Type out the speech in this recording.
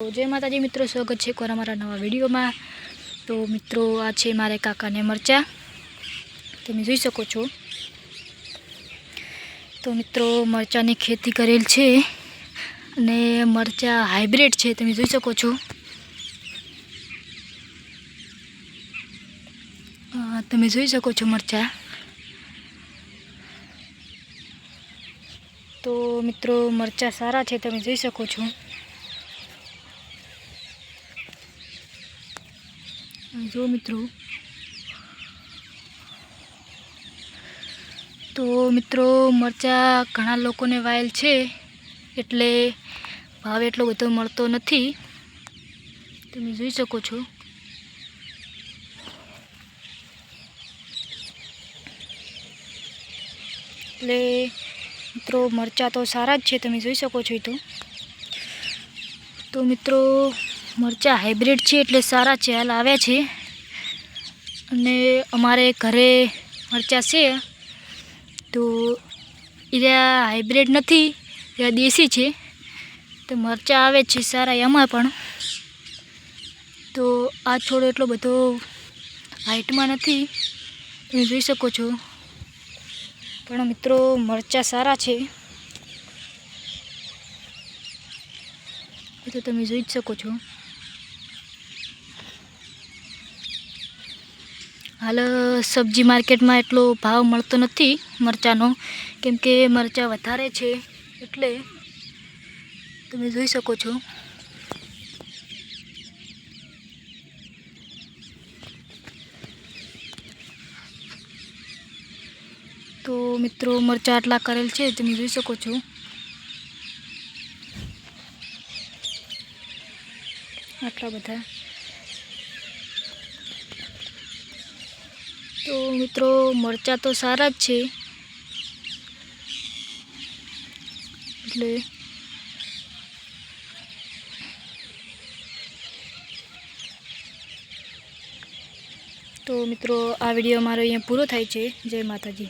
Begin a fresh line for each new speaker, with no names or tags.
જય માતાજી મિત્રો, સ્વાગત છે કોરા મારા નવા વિડીયોમાં. તો મિત્રો, આ છે મારે કાકાને મરચાં. તમે જોઈ શકો છો. તો મિત્રો, મરચાંની ખેતી કરેલ છે અને મરચાં હાઇબ્રિડ છે, તમે જોઈ શકો છો. તમે જોઈ શકો છો મરચાં. તો મિત્રો, મરચાં સારા છે, તમે જોઈ શકો છો. જો મિત્રો. તો મિત્રો, મરચાં ઘણા લોકોને વાયેલ છે, એટલે ભાવ એટલો બધો મળતો નથી. તમે જોઈ શકો છો. એટલે મિત્રો, મરચાં તો સારા જ છે, તમે જોઈ શકો છો એ તો. તો મિત્રો મરચાં હાઇબ્રિડ છે એટલે સારા છે. હાલ આવ્યા છે. અને અમારે ઘરે મરચાં છે. તો એ હાઇબ્રિડ નથી એ દેશી છે. તો મરચાં આવે છે સારા એમાં પણ. તો આ છોડ એટલો બધો હાઇટમાં નથી. તમે જોઈ શકો છો. પણ મિત્રો, મરચાં સારા છે. તો તમે જોઈ જ શકો છો. હાલ સબ્જી માર્કેટમાં એટલો ભાવ મળતો નથી મરચાંનો, કેમ કે મરચાં વધારે છે એટલે તમે જોઈ શકો છો. તો મિત્રો મરચાં આટલા કરેલ છે, તમે જોઈ શકો છો. આટલા બધા. તો મિત્રો, મરચાં તો સારા જ છે. એટલે તો મિત્રો, આ વીડિયો મારો અહીંયા પૂરો થાય છે. જય માતાજી.